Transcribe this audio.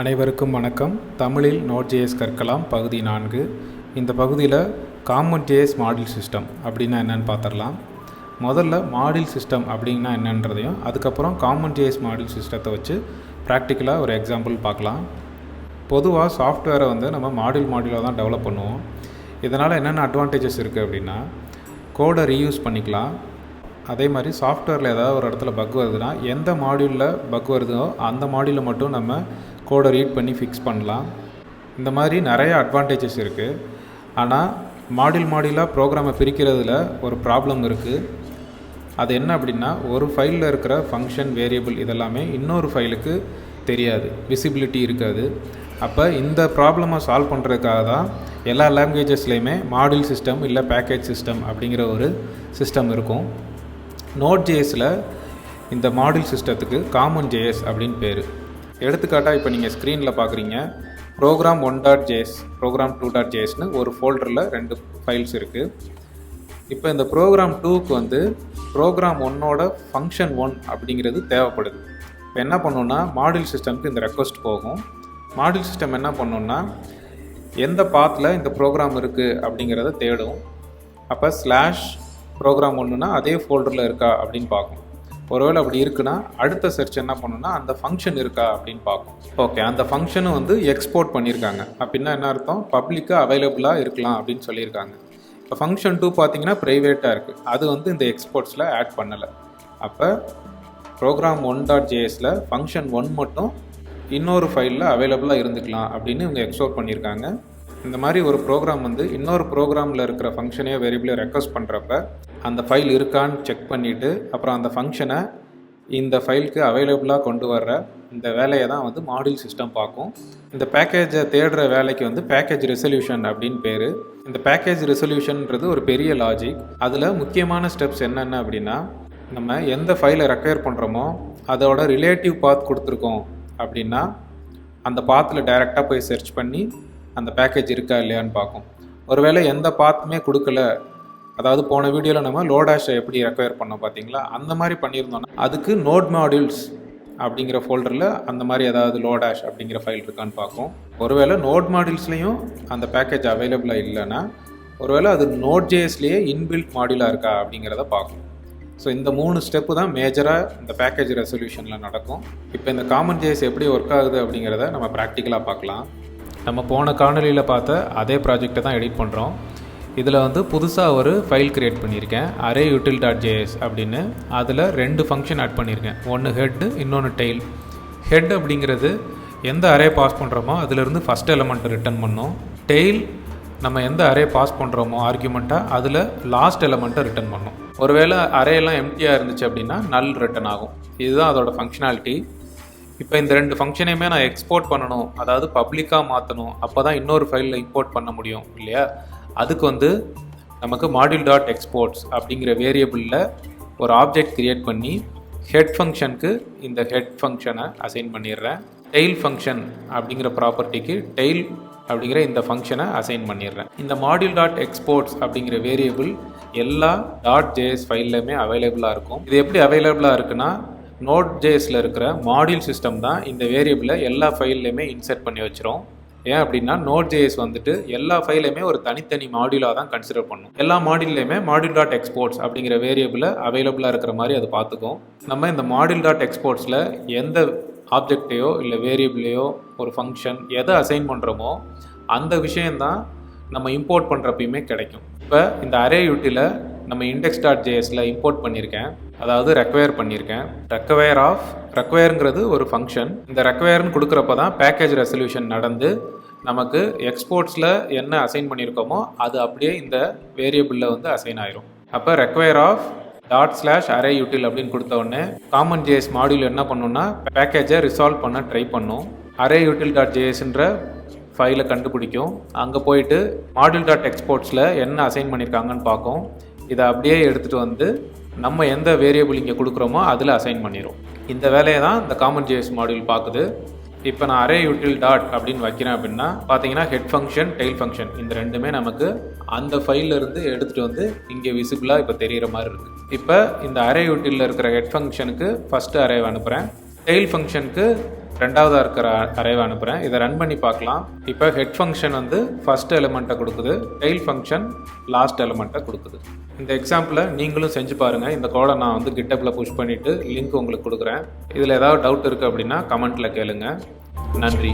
அனைவருக்கும் வணக்கம். தமிழில் நோட் ஜேஎஸ் கற்கலாம் பகுதி நான்கு. இந்த பகுதியில் காமன் ஜேஎஸ் மாடில் சிஸ்டம் அப்படின்னா என்னன்னு பார்த்துடலாம் முதல்ல மாடில் சிஸ்டம் அப்படின்னா என்னன்றதையும் அதுக்கப்புறம் காமன் ஜேஎஸ் மாடில் சிஸ்டத்தை வச்சு ப்ராக்டிக்கலாக ஒரு எக்ஸாம்பிள் பார்க்கலாம் பொதுவாக சாஃப்ட்வேரை வந்து நம்ம மாடியூல் மாடியூலாக தான் டெவலப் பண்ணுவோம். இதனால் என்னென்ன அட்வான்டேஜஸ் இருக்குது அப்படின்னா கோடை ரீயூஸ் பண்ணிக்கலாம். அதே மாதிரி சாஃப்ட்வேரில் ஏதாவது ஒரு இடத்துல பக் வருதுன்னா எந்த மாடியூலில் பக் வருதோ அந்த மாடியூலில் மட்டும் நம்ம கோடை ரீட் பண்ணி ஃபிக்ஸ் பண்ணலாம். இந்த மாதிரி நிறைய அட்வான்டேஜஸ் இருக்குது ஆனால் மாடியூல் மாடியூலாக ப்ரோக்ராமை பிரிக்கிறதுல ஒரு ப்ராப்ளம் இருக்குது அது என்ன அப்படின்னா ஒரு ஃபைலில் இருக்கிற ஃபங்க்ஷன் வேரியபிள் இதெல்லாமே இன்னொரு ஃபைலுக்கு தெரியாது. விசிபிலிட்டி இருக்காது. அப்போ இந்த ப்ராப்ளமை சால்வ் பண்ணுறதுக்காக தான் எல்லா லாங்குவேஜஸ்லேயுமே மாடியூல் சிஸ்டம் இல்லை பேக்கேஜ் சிஸ்டம் அப்படிங்கிற ஒரு சிஸ்டம் இருக்கும். நோட் ஜேஎஸில் இந்த மாடியூல் சிஸ்டத்துக்கு காமன் ஜேஎஸ் அப்படின்னு பேர். எடுத்துக்காட்டாக இப்போ நீங்கள் ஸ்க்ரீனில் பார்க்குறீங்க program one dot JS program two dot ஜேஸ்னு ஒரு ஃபோல்டரில் ரெண்டு ஃபைல்ஸ் இருக்குது இப்போ இந்த ப்ரோக்ராம் டூக்கு வந்து ப்ரோக்ராம் ஒன்னோட ஃபங்க்ஷன் ஒன் அப்படிங்கிறது தேவைப்படுது. இப்போ என்ன பண்ணுன்னா மாடியூல் சிஸ்டம்க்கு இந்த ரெக்வஸ்ட் போகும். மாடியூல் சிஸ்டம் என்ன பண்ணுன்னா எந்த பாத்தில் இந்த ப்ரோக்ராம் இருக்குது அப்படிங்கிறத தேடும். அப்போ ஸ்லாஷ் ப்ரோக்ராம் ஒன்றுனா அதே ஃபோல்டரில் இருக்கா அப்படின்னு பார்க்கும். ஒருவேளை அப்படி இருக்குன்னா அடுத்த சர்ச் என்ன பண்ணுன்னா அந்த ஃபங்க்ஷன் இருக்கா அப்படின்னு பார்க்கும். ஓகே அந்த ஃபங்க்ஷனும் வந்து எக்ஸ்போர்ட் பண்ணியிருக்காங்க. அப்படின்னா என்ன அர்த்தம்? பப்ளிக்காக அவைலபிளாக இருக்கலாம் அப்படின்னு சொல்லியிருக்காங்க. இப்போ ஃபங்க்ஷன் டூ பார்த்தீங்கன்னா ப்ரைவேட்டாக இருக்குது அது வந்து இந்த எக்ஸ்போர்ட்ஸில் ஆட் பண்ணலை. அப்போ ப்ரோக்ராம் ஒன் டாட் ஜேஎஸில் ஃபங்க்ஷன் ஒன் மட்டும் இன்னொரு ஃபைலில் அவைலபிளாக இருந்துக்கலாம் அப்படின்னு இவங்க எக்ஸ்போர்ட் பண்ணியிருக்காங்க. இந்த மாதிரி ஒரு ப்ரோக்ராம் வந்து இன்னொரு ப்ரோக்ராமில் இருக்கிற ஃபங்க்ஷனையோ வேரியபிளை ரெக்வஸ்ட் பண்ணுறப்ப அந்த ஃபைல் இருக்கான்னு செக் பண்ணிவிட்டு அப்புறம் அந்த ஃபங்க்ஷனை இந்த ஃபைலுக்கு அவைலபிளாக கொண்டு வர்ற இந்த வேலையை தான் வந்து மாடியூல் சிஸ்டம் பார்க்கும். இந்த பேக்கேஜை தேடுற வேலைக்கு வந்து பேக்கேஜ் ரெசல்யூஷன் அப்படின்னு பேர். இந்த பேக்கேஜ் ரெசல்யூஷன்ன்றது ஒரு பெரிய லாஜிக் அதில் முக்கியமான ஸ்டெப்ஸ் என்னென்ன அப்படின்னா நம்ம எந்த ஃபைலை ரெக்கயர் பண்ணுறோமோ அதோட ரிலேட்டிவ் பாத் கொடுத்துருக்கோம் அப்படின்னா அந்த பாத்தில் டைரெக்டாக போய் சர்ச் பண்ணி அந்த பேக்கேஜ் இருக்கா இல்லையான்னு பார்க்கும். ஒருவேளை எந்த பாத்துமே கொடுக்கல அதாவது போன வீடியோவில் நம்ம லோடாஷை எப்படி ரெக்வயர் பண்ணோம் பார்த்தீங்களா அந்த மாதிரி பண்ணியிருந்தோம்னா அதுக்கு நோட் மாடியூல்ஸ் அப்படிங்கிற ஃபோல்டரில் அந்த மாதிரி ஏதாவது லோடாஷ் அப்படிங்கிற ஃபைல் இருக்கான்னு பார்க்கும் ஒருவேளை நோட் மாடியூல்ஸ்லேயும் அந்த பேக்கேஜ் அவைலபிளாக இல்லைன்னா ஒருவேளை அது நோட் ஜேஎஸ்லேயே இன்பில்ட் மாடியூலாக இருக்கா அப்படிங்கிறத பார்க்கும் ஸோ இந்த மூணு ஸ்டெப்பு தான் மேஜராக இந்த பேக்கேஜ் ரெசல்யூஷனில் நடக்கும். இப்போ இந்த காமன் ஜேஎஸ் எப்படி ஒர்க் ஆகுது அப்படிங்கிறத நம்ம ப்ராக்டிக்கலாக பார்க்கலாம். நம்ம போன காணொலியில் பார்த்த அதே ப்ராஜெக்டை தான் எடிட் பண்ணுறோம் இதில் வந்து புதுசாக ஒரு ஃபைல் க்ரியேட் பண்ணியிருக்கேன். அரே யூட்டில் டாட் ஜேஎஸ் அப்படின்னு. அதில் ரெண்டு ஃபங்க்ஷன் ஆட் பண்ணியிருக்கேன். ஒன்று ஹெட்டு இன்னொன்று டெய்ல் ஹெட் அப்படிங்கிறது எந்த அரே பாஸ் பண்ணுறோமோ அதிலிருந்து ஃபஸ்ட் எலமெண்ட்டை ரிட்டர்ன் பண்ணோம். டெய்ல் நம்ம எந்த அரே பாஸ் பண்ணுறோமோ ஆர்குமெண்ட்டாக அதில் லாஸ்ட் எலமெண்ட்டை ரிட்டர்ன் பண்ணோம். ஒருவேளை அரேலாம் எம்டியாக இருந்துச்சு அப்படின்னா நல் ரிட்டர்ன் ஆகும். இதுதான் அதோட ஃபங்க்ஷனாலிட்டி இப்போ இந்த ரெண்டு ஃபங்க்ஷனையுமே நான் எக்ஸ்போர்ட் பண்ணணும். அதாவது பப்ளிக்காக மாற்றணும் அப்போ தான் இன்னொரு ஃபைலில் இம்போர்ட் பண்ண முடியும் இல்லையா? அதுக்கு வந்து நமக்கு மாடியூல் டாட் எக்ஸ்போர்ட்ஸ் அப்படிங்கிற வேரியபிளில் ஒரு ஆப்ஜெக்ட் க்ரியேட் பண்ணி ஹெட் ஃபங்க்ஷனுக்கு இந்த ஹெட் ஃபங்க்ஷனை அசைன் பண்ணிடுறேன். டெய்ல் ஃபங்க்ஷன் அப்படிங்கிற ப்ராப்பர்ட்டிக்கு டெய்ல் அப்படிங்கிற இந்த ஃபங்க்ஷனை அசைன் பண்ணிடுறேன். இந்த மாடியூல் டாட் எக்ஸ்போர்ட்ஸ் அப்படிங்கிற வேரியபிள் எல்லா டாட் ஜேஎஸ் ஃபைல்லையுமே அவைலபிளாக இருக்கும். இது எப்படி அவைலபிளாக இருக்குன்னா நோட் ஜேஎஸில் இருக்கிற மாடியூல் சிஸ்டம் தான் இந்த வேரியபிளை எல்லா ஃபைல்லையுமே இன்சர்ட் பண்ணி வச்சிரும். ஏன் அப்படின்னா நோட் ஜேஎஸ் வந்துட்டு எல்லா ஃபைலையுமே ஒரு தனித்தனி மாடியூலாக தான் கன்சிடர் பண்ணும். எல்லா மாடியூல்லையுமே மாடியூல் டாட் எக்ஸ்போர்ட்ஸ் அப்படிங்கிற வேரியபிளை அவைலபிளாக இருக்கிற மாதிரி அது பார்த்துக்கும். நம்ம இந்த மாடியூல் டாட் எக்ஸ்போர்ட்ஸில் எந்த ஆப்ஜெக்டையோ இல்லை வேரியபிளையோ ஒரு ஃபங்க்ஷன் எதை அசைன் பண்ணுறோமோ அந்த விஷயந்தான் நம்ம இம்போர்ட் பண்ணுறப்பயுமே கிடைக்கும். இப்போ இந்த அரே யூட்டியில் நம்ம இண்டெக்ஸ் டாட் ஜேஎஸில் இம்போர்ட் பண்ணியிருக்கேன். அதாவது ரெக்வயர் பண்ணியிருக்கேன். ரெக்வயர் ஆஃப் ரெக்வயருங்கிறது ஒரு ஃபங்க்ஷன் இந்த ரெக்வயர்னு கொடுக்குறப்ப தான் பேக்கேஜ் ரெசல்யூஷன் நடந்து நமக்கு எக்ஸ்போர்ட்ஸில் என்ன அசைன் பண்ணியிருக்கோமோ அது அப்படியே இந்த வேரியபிளில் வந்து அசைன் ஆயிரும். அப்போ require of dot slash array util அப்படின்னு கொடுத்த உடனே காமன் ஜேஎஸ் மாடியூல் என்ன பண்ணுன்னா பேக்கேஜை ரிசால்வ் பண்ண ட்ரை பண்ணும். அரே யூட்டில் டாட் ஜேஎஸ்ன்ற ஃபைலை கண்டுபிடிக்கும். அங்கே போயிட்டு மாடியூல் டாட் எக்ஸ்போர்ட்ஸில் என்ன அசைன் பண்ணியிருக்காங்கன்னு பார்க்கும். இதை அப்படியே எடுத்துகிட்டு வந்து நம்ம எந்த வேரியபிள் இங்கே கொடுக்குறோமோ அதில் அசைன் பண்ணிடும் இந்த வேலையை தான் இந்த காமன் ஜேஎஸ் மாடியூல் பார்க்குது. இப்போ நான் அரே யூட்டில் டாட் அப்படின்னு வைக்கிறேன் அப்படின்னா பார்த்தீங்கன்னா ஹெட் ஃபங்க்ஷன் டெய்ல் ஃபங்க்ஷன் இந்த ரெண்டுமே நமக்கு அந்த ஃபைல்லேருந்து எடுத்துகிட்டு வந்து இங்கே விசிபிளாக இப்போ தெரிகிற மாதிரி இருக்குது இப்போ இந்த அரே யூட்டிலில் இருக்கிற ஹெட் ஃபங்க்ஷனுக்கு ஃபஸ்ட்டு அரேவை அனுப்புகிறேன் டெய்ல் ஃபங்க்ஷனுக்கு ரெண்டாவதாக இருக்கிற அரேவை அனுப்புகிறேன் இதை ரன் பண்ணி பார்க்கலாம். இப்போ ஹெட் ஃபங்க்ஷன் வந்து ஃபஸ்ட் எலிமெண்ட்டை கொடுக்குது. டெயில் ஃபங்க்ஷன் லாஸ்ட் எலிமெண்ட்டை கொடுக்குது. இந்த எக்ஸாம்பிளை நீங்களும் செஞ்சு பாருங்கள் இந்த கோடை நான் வந்து கிட்டப்பில் புஷ் பண்ணிவிட்டு லிங்க் உங்களுக்கு கொடுக்குறேன். இதில் ஏதாவது டவுட் இருக்குது அப்படின்னா கமெண்ட்டில் கேளுங்கள் நன்றி.